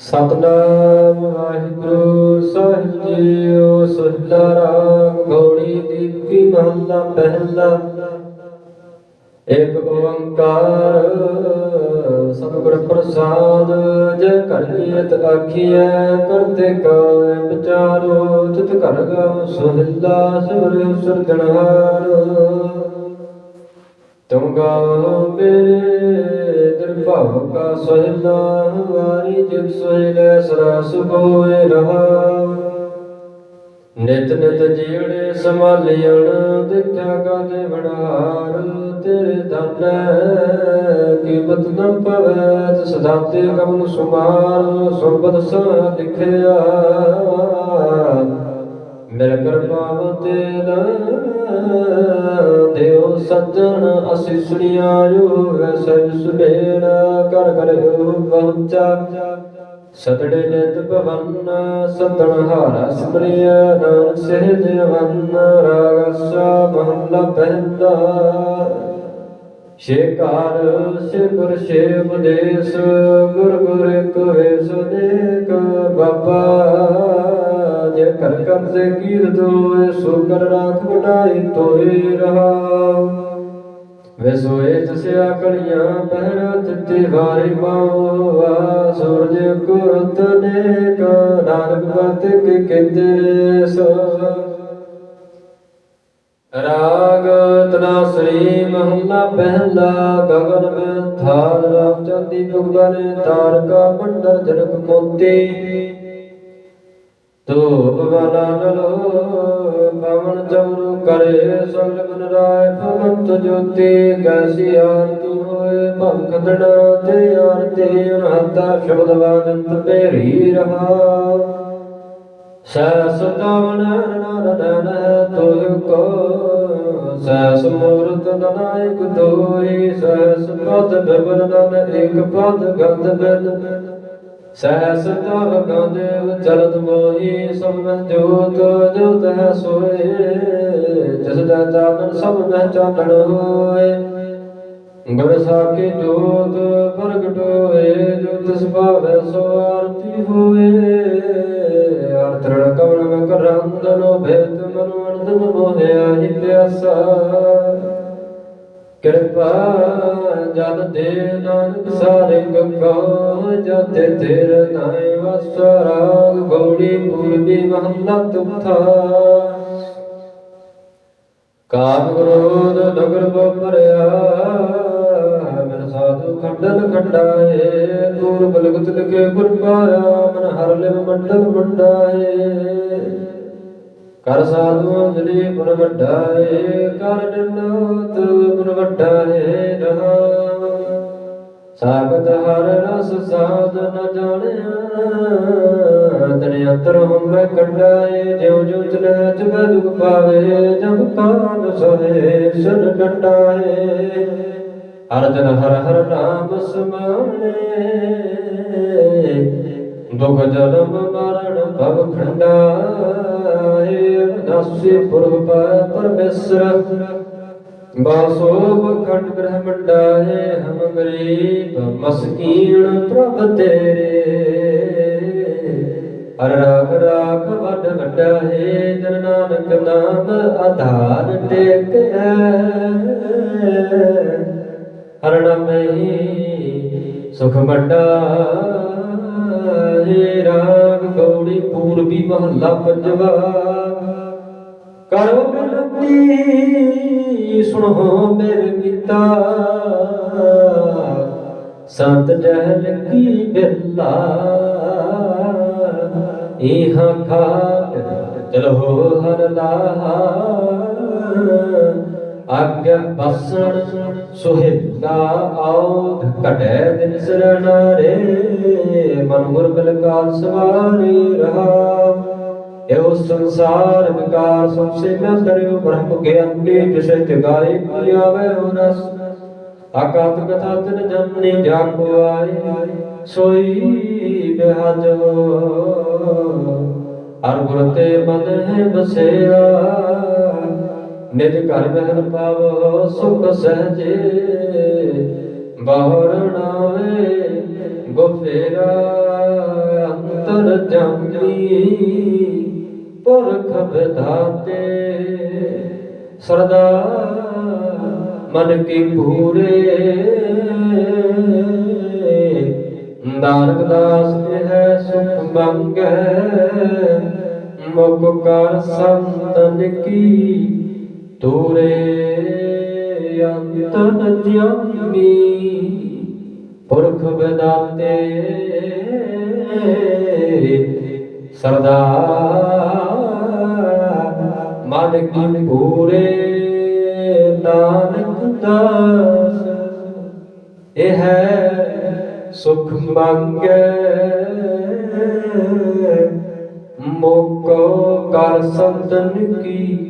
ਸਤਨਾਮ ਵਾਹਿਗੁਰੂ ਸਾਹਿਬ ਜੀਓ ਸੁਹਲਾ ਰਾਗ ਗੌੜੀ ਦੀਪੀ ਮਹੱਲਾ ਪਹਿਲਾ। ਇੱਕ ਓੰਕਾਰ, ਸਤਿਗੁਰ ਪ੍ਰਸਾਦ, ਜੈ ਘਰ ਕੀਤ ਆਖੀਐ ਕਰਤੇ ਕਾਇ ਵਿਚਾਰੋ ਤਿਤ ਘਰ ਗਮ ਸੁਹਿਲਾ ਸੁਰ ਸੁਰਗਣਹਾਰ। ਤੁਮ ਗਾਓ ਮੇਰੇ ਦਿਲ ਭਾਵ ਕਾ ਸਹਿਲਾ ਵਾਰੀ ਜਿਤ ਸਹਿਲੇ ਸਰਾਸ ਹੋਏ ਰਹਾ। ਨਿਤ ਨਿਤ ਜੀਵੜੇ ਸੰਭਾਲਿਆਣ ਦੇਖਿਆ ਕਾਦੇ ਬੜਾਰ ਤੇਰੇ ਦਾਨੈ ਕੀਮਤ ਨ ਪਵੈ ਸਦਾ ਤੇ ਗਮ ਸੁਮਾਰ ਸੁਬਦ ਸਾ ਲਿਖਿਆ। ਮੇਰਾ ਕਿਰਪਾ ਤੇਰਾ ਦੇਵ ਸੱਜਣ ਅਸੀਂ ਸੁਣਿਆਇਓ ਸਭ ਸੁਨੇਰਾ ਕਰ ਕਰ ਪਹੁੰਚਾ। ਸਤੜੇ ਨਿਤ ਭਵਨ ਸਤਣ ਹਾਰਾ ਸਿਮਰਿਆ ਨਾਮ ਸਹਿਜ ਵਨ ਰਾਗਸਾ ਮਹੱਲਾ ਪਹਿਲਾ ਸ਼ੇਕਾਰ ਸਿਕਰ ਸ਼ੇਵ ਦੇਸ, ਗੁਰ ਗੁਰ ਇੱਕ ਵੇਸ ਬਾਬਾ। ਜੇ ਕਰ ਕਰ ਸੇ ਕੀਰਤ ਹੋਏ ਸੋ ਕਰ ਰਾਖ ਵਡਾਈ ਤੋਏ ਰਹਾ। ਵੇ ਸੋਏ ਤਸਿਆ ਕੜੀਆਂ ਪਹਿਰਾ ਚਿੱਤੇ ਵਾਰੀ ਮਾਵਾ ਸੂਰਜ ਕੁਰਤ ਨੇਕ, ਨਾਨਕ ਬਤ ਕੇ ਕਹਿੰਦੇ ਸੋ ਰਾਗ ਤਨਾ ਸ੍ਰੀ ਮਹੱਲਾ ਪਹਿਲਾ, ਗਗਨ ਮੈਂ ਥਾਰ ਰਾਮ ਚੰਦੀ ਗੁਗਨ ਤਾਰਕਾ ਮੰਡਲ ਜਨਕ ਮੋਤੀ। ਧੂਪ ਵਾਲਾ ਨਲੋ ਪਵਨ ਚੌਰ ਕਰੇ ਸਗਲ ਬਨ ਰਾਏ ਭਗਤ ਜੋਤੀ ਕੈਸੀ ਆਰਤੀ ਹੋਏ ਭੰਖਦਣਾ ਤੇ ਆਰਤੀ ਅਨਹਤਾ ਸ਼ਬਦ ਵਾਨੰਤ ਭੇਰੀ ਰਹਾ। ਸੈਸ ਤਵਨ ਨਰਨ ਤੋਇ ਕੋ, ਸੈਸ ਮੂਰਤ ਨਨਾਇਕ ਦੋਈ ਸੈਸ ਪਦ ਬਿਬਨ ਨਨ ਇੱਕ ਪਦ ਗੰਧ ਬਿਨ। ਸਹਿਸ ਤਵ ਗੰਦੇਵ ਚਲਤ ਮੋਹੀ ਸਭ ਜੋਤ ਜੋਤ ਸੋਏ। ਜਿਸ ਦਾ ਚਾਨਣ ਸਭ ਮਹਿ ਚਾਨਣ ਹੋਏ। ਗੁਰ ਸਾਖੀ ਜੋਤ ਪ੍ਰਗਟ ਹੋਏ ਜੋ ਤਿਸ ਭਾਵੈ ਸੋ ਆਰਤੀ ਹੋਏ। ਅਰਥ ਰਣ ਕਵਣ ਕਰੰਦਨੋ ਭੇਤ ਮਨੁ ਅਨੰਦ ਮੋਹਿਆ ਹੀ ਕਿਰਪਾ ਜਨ ਦੇ ਨਾਨਕ ਸਾਰੇ ਗੰਗਾ ਜਤੇ ਤੇਰ ਨਾਏ ਵਸਰਾਗ ਗੌੜੀ ਪੂਰਬੀ ਮਹੱਲਾ ਤੁਥਾ। ਕਾਮ ਕ੍ਰੋਧ ਨਗਰ ਬਪਰਿਆ ਮਨ ਸਾਧੂ ਖੰਡਨ ਖੰਡਾਏ, ਦੂਰ ਬਲਗਤ ਲਗੇ ਗੁਰ ਪਾਇਆ ਮਨ ਹਰ ਲਿਵ ਮੰਡਲ ਮੰਡਾਏ ਕਰ ਸਾਧੂ ਜਲੀ ਗੁਣ ਵੱਡਾਏ, ਕਰ ਡੰਡੋਤ ਗੁਣ ਵੱਡਾਏ ਰਹਾ ਸਾਗਤ ਹਰ ਰਸ ਸਾਧ ਨ ਜਾਣਿਆ, ਤਨ ਅੰਤਰ ਹਮੈ ਕੰਡਾਏ, ਜਿਉ ਜਿਉ ਚਲੇ ਜਗੈ ਦੁਖ ਪਾਵੇ, ਜਬ ਕਾਨ ਸੋਏ, ਸਨ ਕੰਡਾਏ। ਹਰ ਜਨ ਹਰ ਹਰ ਨਾਮ ਸਮਾਣੇ ਦੁਖ ਜਨਮ ਮਰਨ ਭਵ ਖੰਡਾਏ ਅਨਾਸੀ ਪੁਰਬ ਪਾਇ ਪਰਮੇਸ਼ਰ। ਬਾਸੋ ਖੰਡ ਗ੍ਰਹ ਮੰਡਾਏ, ਹਮ ਗਰੀਬ ਮਸਕੀਨ ਪ੍ਰਭ ਤੇਰੇ। ਹਰ ਰਾਗ ਰਾਗ ਵੱਡ ਵੱਡਾ ਹੈ ਜਨ ਨਾਨਕ ਨਾਮ ਆਧਾਰ ਟੇਕਿਆ ਹਰ ਨਾਮੇ ਸੁਖ ਵੱਡਾ ਹੈ ਰਾਗ ਗੌੜੀ ਪੂਰਬੀ ਮਹੱਲਾ ਪੰਜਵਾ। ਕਰੋ ਬੇਨਤੀ, ਸੁਣੋ ਮੇਰੇ ਪਿਤਾ। ਸੰਤ ਜਹ ਲੱਗੀ ਬਿਰਲਾ ਇਹ ਖਾ ਚਲੋ ਹਰ ਲਾਹਾ। ਆਗਿਆ ਬਸਣ ਸੁਹਿਲਾ ਆਉ ਘਟੈ ਦਿਨ ਸਰਣਾਰੇ ਮਨ ਗੁਰ ਬਿਲ ਕਾਲ ਸਵਾਰੀ ਰਹਾ। ਇਹੋ ਸੰਸਾਰ ਵਿਕਾਰ ਸੰਸੇ ਮੈਂ ਕਰਿਓ ਬ੍ਰਹਮ ਗਿਆਨ ਕੇ ਜਿਸੇ ਤਿਗਾਏ ਕੀ ਆਵੇ ਰਸ। ਆਕਾਤ ਕਥਾ ਤਨ ਜਨਨੀ ਜਾ ਕੋ ਆਏ ਸੋਈ ਬਿਹਾਜ ਹਰ ਗੁਰ ਤੇ ਮਨ ਹੈ ਬਸਿਆ ਨਿਜ ਘਰ ਬਹਿਨ ਪਾਵੋ, ਸੁਖ ਸਹਜੇ। ਬਾਹਰ ਨਾਵੇ ਗੁਫੇਰਾ ਜਾਮੀ। ਪੁਰਖ ਵਿਧਾਤੇ ਸਰਦਾ ਮਨ ਕੀ ਪੂਰੇ ਨਾਨਕ ਦਾਸ ਹੈ ਸੁਖ ਮੰਗੈ, ਮੁਖ ਕਰ ਸੰਤਨ ਕੀ ਤੂਰੇ ਅੰਤਨ ਜਾਮੀ ਪੁਰਖ ਬਦਾਤੇ ਸਰਦਾ ਮਨ ਕੀ ਪੂਰੇ ਨਾਨਕ ਦਾਸ। ਇਹ ਹੈ ਸੁਖ ਮੰਗੈ, ਮੋਕੋ ਕਰ ਸੰਤਨ ਕੀ।